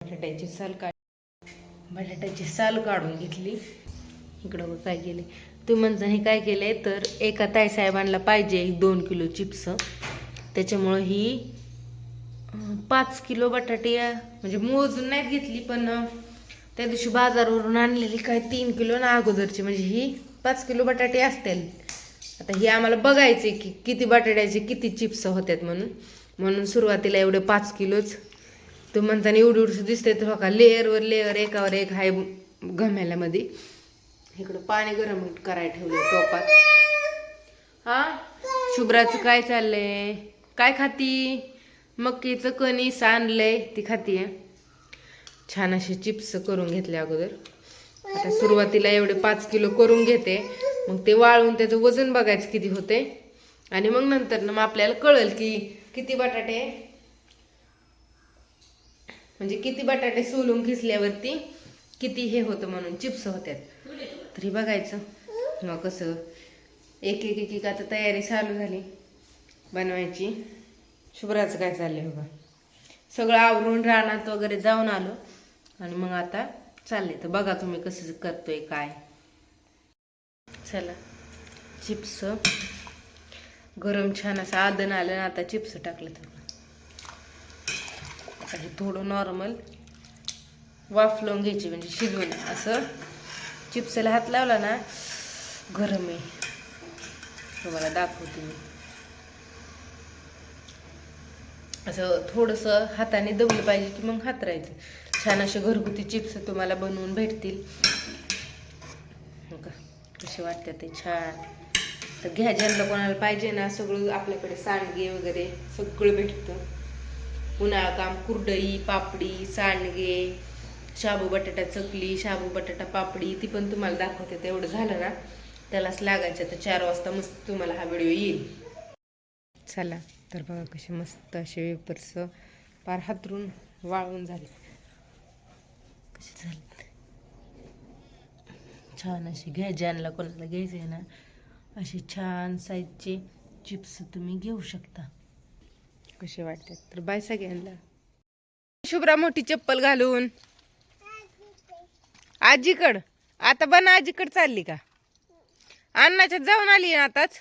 बटाट्याची साल काढ बटाट्याची साल काढून घेतली. इकडं काय केले तुम्ही म्हणता हे काय केलंय तर एका ताईसाहेबांना पाहिजे एक दोन किलो चिप्स. त्याच्यामुळं ही पाच किलो बटाटे म्हणजे मोजून नाही घेतली पण त्या दिवशी बाजारवरून आणलेली काय तीन किलो ना अगोदरची. म्हणजे ही पाच किलो बटाटे असतील. आता ही आम्हाला बघायचे की किती बटाट्याचे किती चिप्स होत्यात म्हणून. म्हणून सुरुवातीला एवढे पाच किलोच तो म्हणताना एवढी एवढंसं दिसते तर हो का लेअरवर लेअर एकावर एक हाय घमेल्यामध्ये इकडं पाणी गरम करायला ठेवलं टोपात. हा? शुभ्राचं काय चाललंय? काय खाती? मक्कीचं कणीस आणलंय ती खातीये छान असे चिप्स करून घेतले अगोदर. आता सुरुवातीला एवढे पाच किलो करून घेते. मग ते वाळून त्याचं वजन बघायचं किती होते आणि मग नंतर ना मग आपल्याला कळेल की किती बटाटे म्हणजे किती बटाटे सोलून खिसल्यावरती किती हे होतं म्हणून चिप्स होत्यात. तरी बघायचं. मग कसं एक एक एक एक आता तयारी चालू झाली बनवायची. शुभ्राचं काय चाललंय बघा. सगळं आवरून रानात वगैरे जाऊन आलो आणि मग आता चालले तर बघा तुम्ही कसं करतोय काय. चला चिप्स. गरम छान असं आदन आलं आणि आता चिप्स टाकलं तर. आणि थोडं नॉर्मल वाफलवून घ्यायची म्हणजे शिजवून. असं चिप्सला हात लावला ना गरम आहे. तुम्हाला दाखवते मी. असं थोडंसं हाताने दबलं पाहिजे की मग हात राहायचं छान असे घरगुती चिप्स तुम्हाला बनवून भेटतील. का कसे वाटतात ते छान. तर घ्या ज्यांना कोणाला पाहिजे ना सगळं आपल्याकडे सांडगे वगैरे सगळं भेटतं. उन्हाळा काम कुरडई पापडी सांडगे शाबू बटाटा चकली शाबू बटाटा पापडी ती पण तुम्हाला दाखवते. तेवढं झालं ना त्यालाच लागायचं. तर चार वाजता मस्त तुम्हाला हा व्हिडिओ येईल. चला तर बघा कसे मस्त असे वेपर्स पार हातरून वाळून झाले. कसे झाले. छान असे घ्या ज्यांना कोणाला घ्यायचे ना असे छान साईजचे चिप्स तुम्ही घेऊ शकता. कसे वाटतात? तर बाय सगळ्यांना शुभ्रा मोठी चप्पल घालून. आजीकड. आता बना आजीकड चालली का? अण्णाच्यात जाऊन आली ना आताच.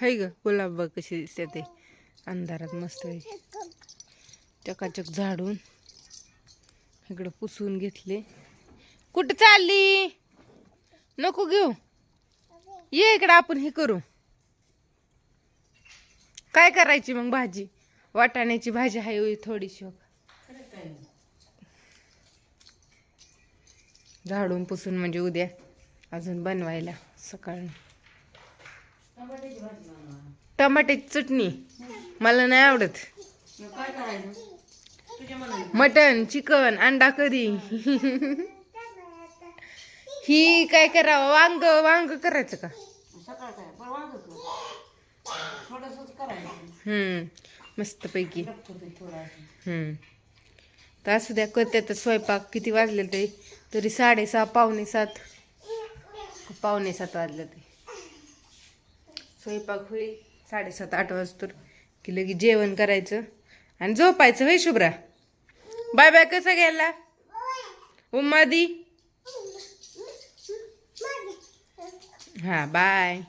हाय ग गुलाब बघ कशी दिसते ते. अंधारात मस्त आहे. चकाचक झाडून इकडं पुसून घेतले. कुठं चालली? नको घेऊ. ये इकडं आपण हे करू. काय करायची मग भाजी? वाटाण्याची भाजी आहे थोडीशी. हो झाडून पुसून म्हणजे उद्या अजून बनवायला सकाळ. टमाट्याची चटणी. मला नाही आवडत. मटन चिकन अंडा करी. ही काय करावं? वांग वांग करायचं का? हम्म मस्त पैकी हम्म. तर असू द्या करते तर स्वयंपाक. किती वाजले ते? तरी साडेसहा पावणे सात. पावणे सात वाजले ते. स्वयंपाक होईल साडेसात आठ वाजता की लगेच जेवण करायचं. आणि झोपायचं होय शुभ्रा? बाय बाय कसं गेला? उम्मादी? हा बाय.